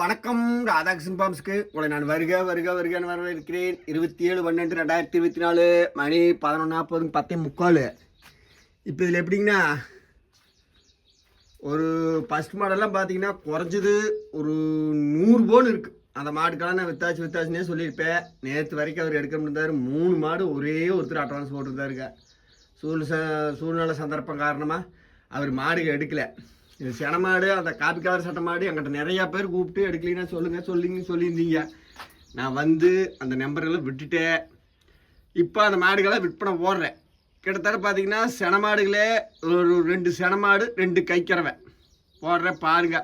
வணக்கம் ராதாகிருஷ்ணன் பாம்ஸ்க்கு. உங்களை நான் வருக வருக வருகன்னு வரவேற்கிறேன். இருபத்தி ஏழு பன்னெண்டு ரெண்டாயிரத்தி இருபத்தி நாலு மணி பதினொன்று நாற்பது பத்தே முக்கால். இப்போ இதில் எப்படிங்கன்னா ஒரு ஃபஸ்ட் மாடெல்லாம் பார்த்தீங்கன்னா குறைஞ்சது ஒரு நூறு போன் இருக்குது அந்த மாடுக்கெல்லாம் நான் வித்தாச்சு வித்தாச்சுனே சொல்லியிருப்பேன். நேற்று வரைக்கும் அவர் எடுக்க முடிந்தார். மூணு மாடு ஒரே ஒருத்தர் அட்வான்ஸ் போட்டிருந்தாருங்க. சூழ் ச சூழ்நிலை சந்தர்ப்பம் காரணமாக அவர் மாடுகள் எடுக்கலை. இது செனமாடு அந்த காப்பி கலர் சட்டமாடு என்கிட்ட நிறையா பேர் கூப்பிட்டு எடுக்கலைன்னா சொல்லுங்கள் சொல்லிங்க சொல்லியிருந்தீங்க. நான் வந்து அந்த நம்பரெல்லாம் விட்டுட்டேன். இப்போ அந்த மாடுகளை விற்பனை போடுறேன். கிட்டத்தட்ட பார்த்தீங்கன்னா செனமாடுகளே ஒரு ரெண்டு செனமாடு ரெண்டு கைக்கிறவை போடுறேன் பாருங்க.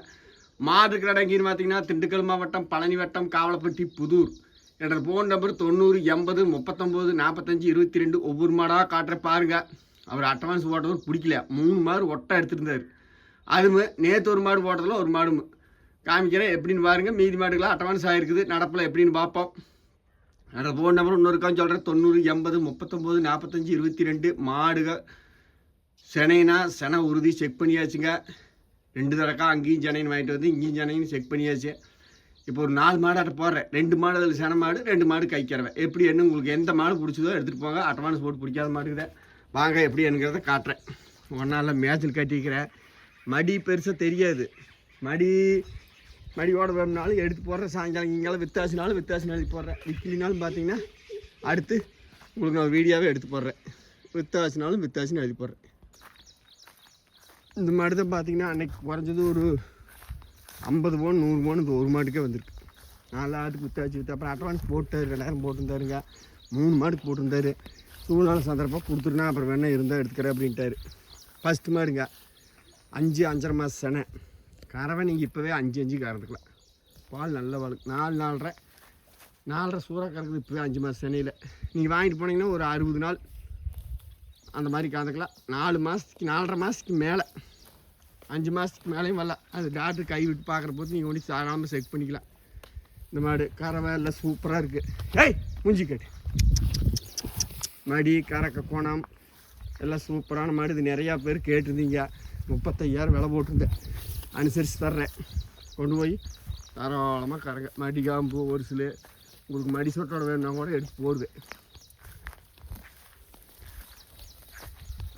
மாடு இருக்கிற இடங்கின்னு பார்த்தீங்கன்னா திண்டுக்கல் மாவட்டம் பழனி வட்டம் காவலப்பட்டி புதூர். என்னோட ஃபோன் நம்பர் தொண்ணூறு எண்பது முப்பத்தொம்போது நாற்பத்தஞ்சு இருபத்தி ரெண்டு ஒவ்வொரு மாடாக காட்டுற பாருங்க. அவர் அட்வான்ஸ் போட்டவர் பிடிக்கல. மூணு மாடு ஒட்டை எடுத்துருந்தார். அதுவும் நேற்று ஒரு மாடு போட்டதில் ஒரு மாடு காமிக்கிறேன் எப்படின்னு பாருங்கள் மீதி மாடுகளாக அட்வான்ஸ் ஆகிருக்குது நடப்பில் எப்படின்னு பார்ப்போம் என்னோட ஃபோன் நம்பர் இன்னொருக்கான்னு சொல்கிறேன் தொண்ணூறு எண்பது முப்பத்தொம்போது நாற்பத்தஞ்சு இருபத்தி ரெண்டு மாடுக செனைனா செனை உறுதி செக் பண்ணியாச்சுங்க. ரெண்டு தடக்கா அங்கேயும் சென்னைன்னு வாங்கிட்டு வந்து இங்கேயும் சென்னைன்னு செக் பண்ணியாச்சு. இப்போ ஒரு நாலு மாடாட்ட போடுறேன். ரெண்டு மாடு அதில் சென மாடு ரெண்டு மாடு கைக்கிறவன் எப்படி என்ன உங்களுக்கு எந்த மாடு பிடிச்சதோ எடுத்துகிட்டு போங்க. அட்வான்ஸ் போட்டு பிடிக்காத மாடுக்குத வாங்க எப்படி என்னங்கிறத காட்டுறேன். ஒன்றால் மேய்ச்சல் கட்டிக்கிறேன். மடி பெருசாக தெரியாது. மடி மடி ஓட எடுத்து போடுறேன். சாயங்காலம் இங்கெல்லாம் வித்தாசினாலும் வித்தாசினாலும் எழுதி போடுறேன் விற்கலினாலும் பார்த்தீங்கன்னா அடுத்து உங்களுக்கு நான் வீடியோவே எடுத்து போடுறேன். வித்தாசினாலும் வித்தாசின்னு எழுதி போடுறேன். இந்த மாடு தான் பார்த்தீங்கன்னா அன்னைக்கு குறைஞ்சது ஒரு ஐம்பது பவுன் நூறு பவுன் இந்த ஒரு மாட்டுக்கே வந்திருக்கு. நாலு ஆட்டுக்கு வித்தாச்சு வித்து அப்புறம் அட்வான்ஸ் போட்டார். ரெண்டாயிரம் போட்டிருந்தாருங்க. மூணு மாடுக்கு போட்டிருந்தாரு. சூழ்நிலை சந்தர்ப்பம் கொடுத்துருனா அப்புறம் வேணா இருந்தால் எடுத்துக்கிறேன் அப்படின்ட்டாரு. ஃபஸ்ட்டு மாடுங்க. அஞ்சு அஞ்சரை மாதம் செனை. கறவை நீங்கள் இப்போவே அஞ்சு அஞ்சு கறந்துக்கலாம் பால் நல்ல பால். நாலு நாலரை. நாலரை சூறாக கறக்குது இப்போவே அஞ்சு மாதம் சென்னையில் நீங்கள் வாங்கிட்டு போனீங்கன்னா ஒரு அறுபது நாள் அந்த மாதிரி கறந்துக்கலாம் நாலு மாதத்துக்கு நாலரை மாதத்துக்கு மேலே. அஞ்சு மாதத்துக்கு மேலேயும் வரல. அது டாக்டர் கை விட்டு பார்க்குற போது நீங்கள் ஒன்றும் சாராமல் செக் பண்ணிக்கலாம் இந்த மாடு கறவை எல்லாம் சூப்பராக இருக்குது ஏய் மூஞ்சி கட்டு. மடி கறக்க கோணம். எல்லாம் சூப்பரான மாடு. இது நிறையா பேர் கேட்டிருந்தீங்க. முப்பத்தையாயிரம் விலை போட்டிருந்தேன். அனுசரித்து தர்றேன். கொண்டு போய் தாராளமாக கறங்க. மடி காம்பு ஒரு சில. உங்களுக்கு மடி சொட்டோட வேணும்னா கூட எடுத்து போடுவேன்.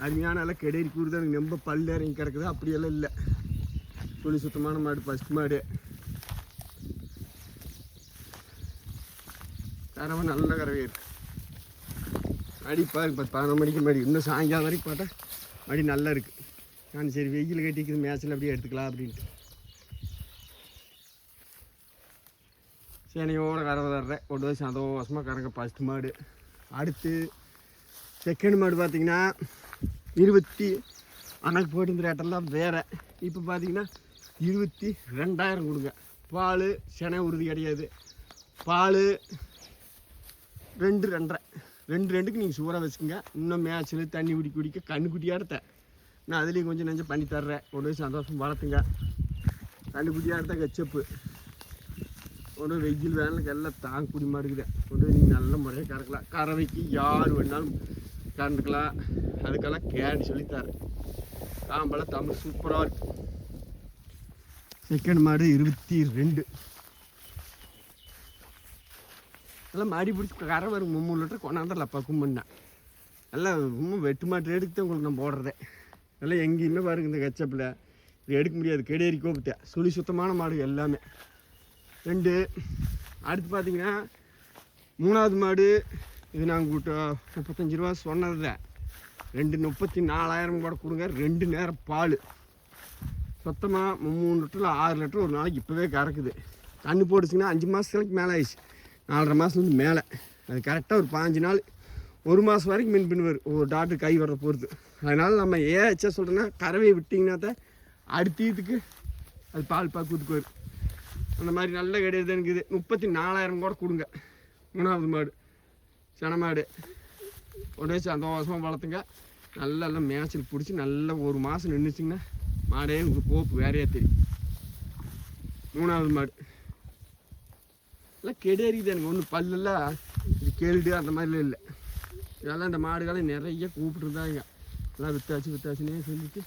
அருமையான எல்லாம் கெடேரி கூறுது எனக்கு ரொம்ப பல்லு இறங்கி கிடக்குது. அப்படியெல்லாம் இல்லை. துளி சுத்தமான மாடு ஃபஸ்ட் மாடு. கறவை நல்ல கறவை இருக்கு. மடி பாருங்க. பத்து பதினொரு மணிக்கு மடி. இன்னும் சாயங்காலம் வரைக்கும் பார்த்தா மடி நல்லா இருக்குது நான் சரி வெயில் கட்டிக்குது மேட்ச்சில் அப்படியே எடுத்துக்கலாம் அப்படின்ட்டு. சேனையோட கறவை தர்றேன் கொண்டு போய் சந்தோஷமாக கறங்க ஃபஸ்ட் மாடு. அடுத்து செகண்ட் மாடு பார்த்தீங்கன்னா இருபத்தி அன்னைக்கு போயிட்டு இருந்த ரேட்டெல்லாம் வேறு. இப்போ பார்த்தீங்கன்னா இருபத்தி ரெண்டாயிரம் கொடுங்க. பால் செனை உறுதி கிடையாது. பால் ரெண்டு ரெண்டரை. ரெண்டு ரெண்டுக்கு நீங்கள் சூறாக வச்சுக்கோங்க. இன்னும் மேய்ச்சல் தண்ணி குடி குடிக்க கண்ணு குட்டியாக நான் அதுலேயும் கொஞ்சம் நெஞ்சம் பண்ணி தர்றேன். கொண்டு போய் சந்தோஷம் வளர்த்துங்க. கண்ணு குட்டியாக இருந்தால் கச்சப்பு. கொண்டு வெயில் வேனலுக்கு எல்லாம் தாங்க குடிமா இருக்குது கொண்டு போய் நீங்கள் நல்ல முறையாக கறக்கலாம். கறவைக்கு யார் வேணாலும் கறந்துக்கலாம். அதுக்கெல்லாம் கேட்டு சொல்லித்தரேன். காம்பெல்லாம் தமிழ் சூப்பராக இருக்கு. செகண்ட் மாடு இருபத்தி ரெண்டு. எல்லாம் மாடி பிடிச்சி கரை வரும் மூணு லிட்டர் கொண்டாந்துடல பக்கம் பண்ணேன் எல்லாம் ரொம்ப வெட்டு மாட்டு எடுத்து தான் உங்களுக்கு நான் போடுறதே. எல்லாம் எங்கேயுமே பாருங்க இந்த கச்சப்பில் இது எடுக்க முடியாது. கெடேரி கோபத்தை சுழி சுத்தமான மாடு எல்லாமே. ரெண்டு அடுத்து பார்த்தீங்கன்னா மூணாவது மாடு. இது நாங்கள் கூட்ட முப்பத்தஞ்சு ரூபா சொன்னது தான் ரெண்டு முப்பத்தி நாலாயிரம் கூட கொடுங்க. ரெண்டு நேரம் பால். சுத்தமாக மூணு லிட்டரில் ஆறு லிட்டர் ஒரு நாளைக்கு இப்போவே கறக்குது. தண்ணி போட்டுச்சுங்கன்னா அஞ்சு மாதத்துக்கு மேலே ஆயிடுச்சு. நாலரை மாதத்துலேருந்து மேலே. அது கரெக்டாக ஒரு பாஞ்சு நாள் ஒரு மாதம் வரைக்கும் மின் பின் வரும் ஒரு டாக்டர் கை வர பொறுத்து. அதனால் நம்ம ஏன் வச்சா சொல்கிறேன்னா கறவையை விட்டிங்கன்னா தான் அடுத்ததுக்கு அது பால் பாக்குறதுக்கு வரும் அந்த மாதிரி நல்ல கிடையாது எனக்கு இது. முப்பத்தி நாலாயிரம் கூட கொடுங்க. மூணாவது மாடு. சன மாடு. கொண்டு சந்தோஷமாக வளர்த்துங்க. நல்லா எல்லாம் மேய்ச்சல் பிடிச்சி நல்லா ஒரு மாதம் நின்றுச்சிங்கன்னா மாடே உங்களுக்கு போப்பு வேறையாக தெரியும். மூணாவது மாடு. எல்லாம் கெடேறிக்குது எனக்கு. ஒன்றும் பல்லெல்லாம் இது கேள்டு அந்த மாதிரிலாம் இல்லை. இதெல்லாம் இந்த மாடுகளை நிறைய கூப்பிட்டுருந்தாங்க. எல்லாம் வித்தாச்சு வித்தாச்சுன்னே சொல்லிட்டு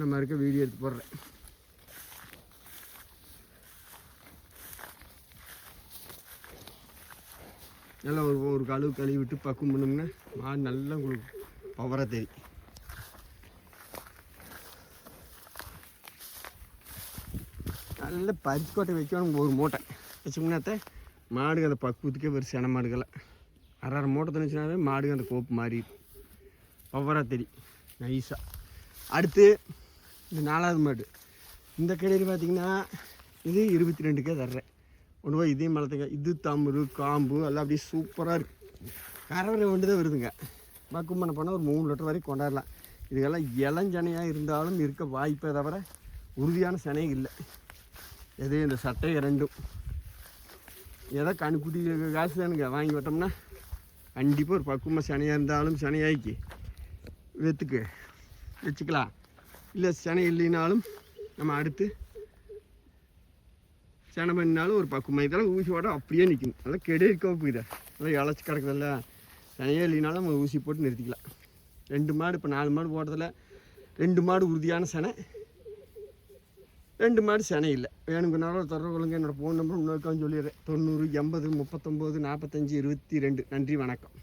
நம்ம இருக்க வீடியோ எடுத்து போடுறேன். நல்லா ஒரு ஒரு கழுவு கழுவி விட்டு பக்கம் பண்ணோம்னா மாடு நல்லா உங்களுக்கு பவராக தெரியும். நல்ல பருத்திக்கோட்டை வைக்கணும் ஒரு மூட்டை. வச்சோம்னாத்த மாடுகள் அதை பக்குவத்துக்கே ஒரு சென மாடுகளை அரை அரை மூட்டை தந்துச்சுனாவே மாடுங்க அந்த கோப்பு மாறிடும். பவராக தெரி நைஸாக அடுத்து இந்த நாலாவது மாடு. இந்த கடையில் பார்த்தீங்கன்னா இது இருபத்தி ரெண்டுக்கே தர்றேன். ஒன்று போய் இதே மலத்துங்க இது தம்பு காம்பு எல்லாம் அப்படியே சூப்பராக இருக்குது கரவரை வண்டு தான் வருதுங்க. பக்குவம் பண்ண போனால் ஒரு மூணு லிட்டர் வரைக்கும் கொண்டாடலாம். இதுக்கெல்லாம் இளஞ்சனையாக இருந்தாலும் இருக்க வாய்ப்பே தவிர உறுதியான சனை இல்லை. எது இந்த சட்டை ரெண்டும். ஏதோ கணுக்குட்டி காசு தானுங்க வாங்கி விட்டோம்னா கண்டிப்பாக ஒரு பக்குவமாக சனையாக இருந்தாலும் சனையாக்கி வெத்துக்கு வச்சுக்கலாம். இல்லை சனை இல்லைனாலும் நம்ம அடுத்து செனை பண்ணினாலும் ஒரு பக்குவமாக இதெல்லாம் ஊசி போட்டால் அப்படியே நிற்கும் நல்லா கெடே இருக்க போயிட நல்லா இழைச்சி கிடக்குதல்ல. சனையே இல்லைனாலும் நம்ம ஊசி போட்டு நிறுத்திக்கலாம். ரெண்டு மாடு இப்போ நாலு மாடு போடுறதில்ல ரெண்டு மாடு உறுதியான செனை ரெண்டு மாடு செனை இல்லை. வேணுங்கனாலும் தொடர்புகளுங்க என்னோடய ஃபோன் நம்பர் இன்னொருக்கான்னு சொல்லிடுறேன். தொண்ணூறு எண்பது முப்பத்தொம்போது நாற்பத்தஞ்சு இருபத்தி ரெண்டு. நன்றி வணக்கம்.